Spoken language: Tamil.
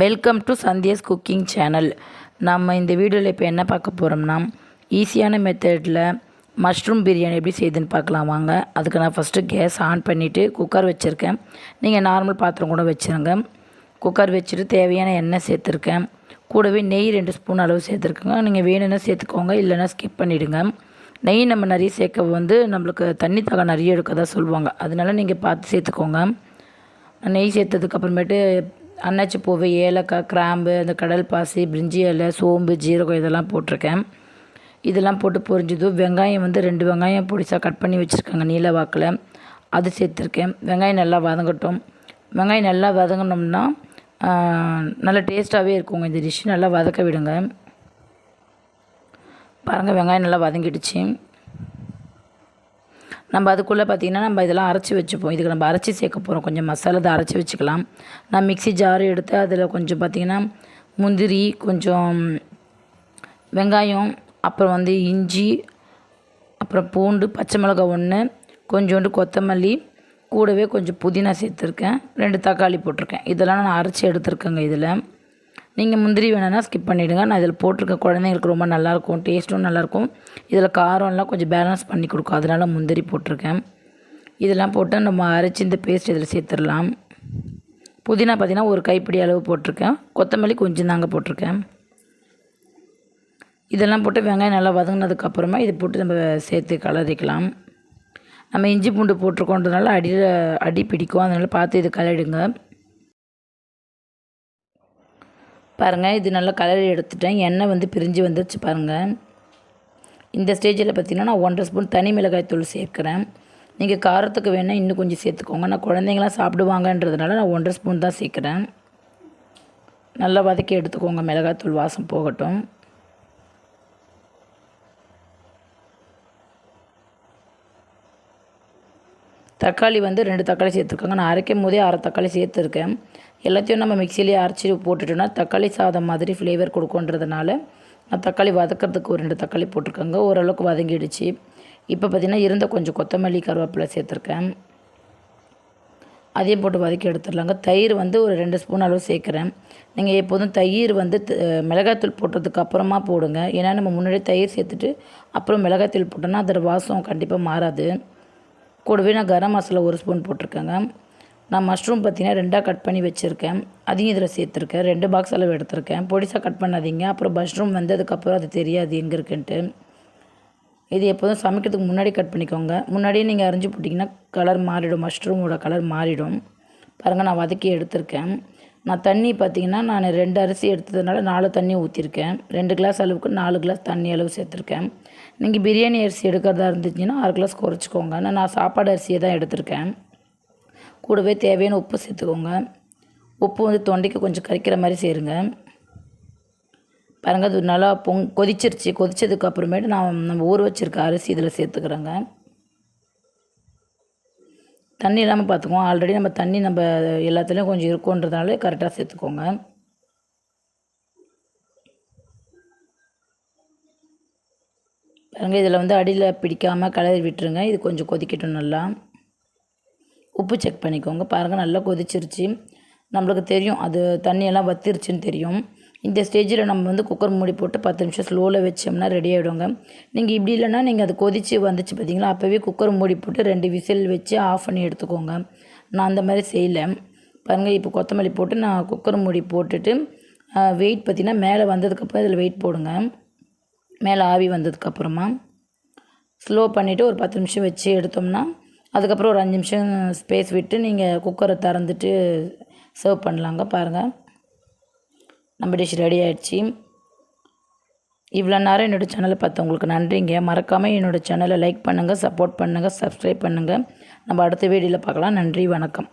Welcome to Sandhya's cooking channel நம்ம இந்த வீடியோவில் இப்போ என்ன பார்க்க போகிறோம்னா ஈஸியான மெத்தடில் மஷ்ரூம் பிரியாணி எப்படி செய்யுதுன்னு பார்க்கலாம் வாங்க. அதுக்கு நான் ஃபஸ்ட்டு கேஸ் ஆன் பண்ணிவிட்டு குக்கர் வச்சுருக்கேன். நீங்கள் நார்மல் பாத்திரம் கூட வச்சுருங்க. குக்கர் வச்சுட்டு தேவையான எண்ணெய் சேர்த்துருக்கேன். கூடவே நெய் ரெண்டு ஸ்பூன் அளவு சேர்த்துருக்கேங்க. நீங்கள் வேணும்னா சேர்த்துக்கோங்க இல்லைன்னா ஸ்கிப் பண்ணிவிடுங்க நெய் நம்ம நிறைய சேர்க்க வந்து நம்மளுக்கு தண்ணி தாக நிறைய எடுக்கதா சொல்லுவாங்க. அதனால நீங்கள் பார்த்து சேர்த்துக்கோங்க. நெய் சேர்த்ததுக்கு அன்னாச்சி பூவு ஏலக்காய் கிராம்பு அந்த கடல் பாசி பிரிஞ்சி இலை சோம்பு ஜீரகம் இதெல்லாம் போட்டிருக்கேன். இதெல்லாம் போட்டு பொரிஞ்சதும் வெங்காயம் வந்து ரெண்டு வெங்காயம் பொடிசாக கட் பண்ணி வச்சுருக்காங்க நீல வாக்கில். அது சேர்த்துருக்கேன். வெங்காயம் நல்லா வதங்கட்டும். வெங்காயம் நல்லா வதங்கினோம்னா நல்ல டேஸ்ட்டாகவே இருக்குங்க இந்த டிஷ் நல்லா வதக்க விடுங்க. பாருங்கள் வெங்காயம் நல்லா வதங்கிடுச்சு. நம்ம அதுக்குள்ளே பார்த்திங்கன்னா நம்ம இதெல்லாம் அரைச்சி வச்சுப்போம். இதுக்கு நம்ம அரைச்சி சேர்க்க போகிறோம் கொஞ்சம் மசாலா இதை அரைச்சி வச்சுக்கலாம். நான் மிக்ஸி ஜார் எடுத்து அதில் கொஞ்சம் பார்த்திங்கன்னா முந்திரி கொஞ்சம் வெங்காயம் அப்புறம் வந்து இஞ்சி அப்புறம் பூண்டு பச்சை மிளகாய் ஒன்று கொஞ்சோண்டு கொத்தமல்லி கூடவே கொஞ்சம் புதினா சேர்த்துருக்கேன். ரெண்டு தக்காளி போட்டிருக்கேன். இதெல்லாம் நான் அரைச்சி எடுத்துருக்கேங்க இதில். நீங்கள் முந்திரி வேணும்னா ஸ்கிப் பண்ணிவிடுங்க நான் இதில் போட்டிருக்கேன் குழந்தைங்களுக்கு ரொம்ப நல்லாயிருக்கும் டேஸ்ட்டும் நல்லாயிருக்கும். இதில் காரம்லாம் கொஞ்சம் பேலன்ஸ் பண்ணி கொடுக்கும். அதனால் முந்திரி போட்டிருக்கேன். இதெல்லாம் போட்டு நம்ம அரைச்சி இந்த பேஸ்ட் இதில் சேர்த்துடலாம். புதினா பார்த்திங்கன்னா ஒரு கைப்பிடி அளவு போட்டிருக்கேன். கொத்தமல்லி கொஞ்சம் தாங்க போட்டிருக்கேன். இதெல்லாம் போட்டு வெங்காயம் நல்லா வதங்கினதுக்கப்புறமா இதை போட்டு நம்ம சேர்த்து கலரிக்கலாம். நம்ம இஞ்சி பூண்டு போட்டிருக்கோன்றதுனால அடியில் அடி பிடிக்கும். அதனால் பார்த்து இது கலரிடுங்க. பாருங்கள் இது நல்லா கலரி எடுத்துட்டேன். எண்ணெய் வந்து பிரிஞ்சு வந்துருச்சு பாருங்கள் இந்த ஸ்டேஜில் பார்த்திங்கன்னா நான் ஒன்றரை ஸ்பூன் தனி மிளகாய் தூள் சேர்க்குறேன். நீங்கள் காரத்துக்கு வேணால் இன்னும் கொஞ்சம் சேர்த்துக்கோங்க. நான் குழந்தைங்களாம் சாப்பிடுவாங்கன்றதுனால நான் ஒன்றரை ஸ்பூன் தான் சேர்க்குறேன். நல்லா வதக்கி எடுத்துக்கோங்க. மிளகாய் தூள் வாசம் போகட்டும். தக்காளி வந்து ரெண்டு தக்காளி சேர்த்துருக்காங்க. நான் அரைக்கும் போதே அரை தக்காளி சேர்த்துருக்கேன். எல்லாத்தையும் நம்ம மிக்சிலேயே அரைச்சி போட்டுட்டோன்னா தக்காளி சாதம் மாதிரி ஃப்ளேவர் கொடுக்குன்றதுனால நான் தக்காளி வதக்கிறதுக்கு ஒரு ரெண்டு தக்காளி போட்டிருக்கேங்க. ஓரளவுக்கு வதங்கிடுச்சு. இப்போ பார்த்திங்கன்னா இருந்த கொஞ்சம் கொத்தமல்லி கருவேப்பிலை சேர்த்துருக்கேன். அதையும் போட்டு வதக்கி எடுத்துடலாங்க. தயிர் வந்து ஒரு ரெண்டு ஸ்பூன் அளவு சேர்க்குறேன். நீங்கள் எப்போதும் தயிர் வந்து மிளகாய்த்தூள் போட்டதுக்கு அப்புறமா போடுங்க. ஏன்னா நம்ம முன்னாடியே தயிர் சேர்த்துட்டு அப்புறம் மிளகாய்த்தூள் போட்டோன்னா அதோடய வாசம் கண்டிப்பாக மாறாது. கூடவே நான் கரம் மசாலா ஒரு ஸ்பூன் போட்டிருக்கேங்க. நான் மஷ்ரூம் பார்த்தீங்கன்னா ரெண்டாக கட் பண்ணி வச்சுருக்கேன். அதையும் இதில் சேர்த்துருக்கேன். ரெண்டு பாக்ஸ் அளவு எடுத்திருக்கேன். பொடிசாக கட் பண்ணாதீங்க. அப்புறம் மஷ்ரூம் வந்ததுக்கப்புறம் அது தெரியாது எங்கே இருக்குன்ட்டு. இது எப்போதும் சமைக்கிறதுக்கு முன்னாடி கட் பண்ணிக்கோங்க. முன்னாடியே நீங்கள் அரிஞ்சு போட்டிங்கன்னா கலர் மாறிடும். மஷ்ரூமோட கலர் மாறிடும். பாருங்கள் நான் வதக்கி எடுத்திருக்கேன். நான் தண்ணி பார்த்திங்கன்னா நான் ரெண்டு அரிசி எடுத்ததுனால நாலு தண்ணி ஊற்றிருக்கேன் ரெண்டு கிளாஸ் அளவுக்கு நாலு கிளாஸ் தண்ணி அளவு சேர்த்துருக்கேன். நீங்கள் பிரியாணி அரிசி எடுக்கிறதா இருந்துச்சுன்னா அரை கிளாஸ் குறைச்சிக்கோங்க. ஆனால் நான் சாப்பாடு அரிசியை தான் எடுத்திருக்கேன். கூடவே தேவையான உப்பு சேர்த்துக்கோங்க. உப்பு வந்து தொண்டைக்கு கொஞ்சம் கறிக்கிற மாதிரி சேருங்க. பாருங்கள் அது நல்லா பொங் கொதிச்சிருச்சு. கொதித்ததுக்கு அப்புறமேட்டு நான் நம்ம ஊற வச்சுருக்க அரிசி இதில் சேர்த்துக்கிறேங்க. தண்ணி இல்லாமல் பார்த்துக்குவோம். ஆல்ரெடி நம்ம தண்ணி நம்ம எல்லாத்துலேயும் கொஞ்சம் இருக்குன்றதுனால கரெக்டாக சேர்த்துக்கோங்க. பாருங்கள் இதில் வந்து அடியில் பிடிக்காமல் கலரி விட்டுருங்க. இது கொஞ்சம் கொதிக்கட்டும் நல்லா. உப்பு செக் பண்ணிக்கோங்க. பாருங்கள் நல்லா கொதிச்சிருச்சு. நம்மளுக்கு தெரியும் அது தண்ணியெல்லாம் வத்திருச்சுன்னு தெரியும். இந்த ஸ்டேஜில் நம்ம வந்து குக்கர் மூடி போட்டு பத்து நிமிஷம் ஸ்லோவில் வச்சோம்னா ரெடி ஆகிடுங்க நீங்கள் இப்படி இல்லைன்னா நீங்கள் அது கொதித்து வந்துச்சு பார்த்தீங்களா அப்போவே குக்கர் மூடி போட்டு ரெண்டு விசில் வச்சு ஆஃப் பண்ணி எடுத்துக்கோங்க. நான் அந்த மாதிரி செய்யலை. பாருங்கள் இப்போ கொத்தமல்லி போட்டு நான் குக்கர் மூடி போட்டுட்டு வெயிட் பார்த்திங்கன்னா மேலே வந்ததுக்கப்புறம் இதில் வெயிட் போடுங்க. மேலே ஆவி வந்ததுக்கப்புறமா ஸ்லோ பண்ணிவிட்டு ஒரு பத்து நிமிஷம் வச்சு எடுத்தோம்னா அதுக்கப்புறம் ஒரு அஞ்சு நிமிஷம் ஸ்பேஸ் விட்டு நீங்கள் குக்கரை திறந்துட்டு சர்வ் பண்ணலாங்க பாருங்கள் நம்ம டிஷ் ரெடி ஆகிடுச்சி இவ்வளோ நேரம் என்னோடய சேனலை பார்த்தவங்களுக்கு நன்றிங்க. மறக்காமல் என்னோடய சேனலை லைக் பண்ணுங்கள் சப்போர்ட் பண்ணுங்கள் சப்ஸ்கிரைப் பண்ணுங்கள் நம்ம அடுத்த வீடியோவில் பார்க்கலாம். நன்றி வணக்கம்.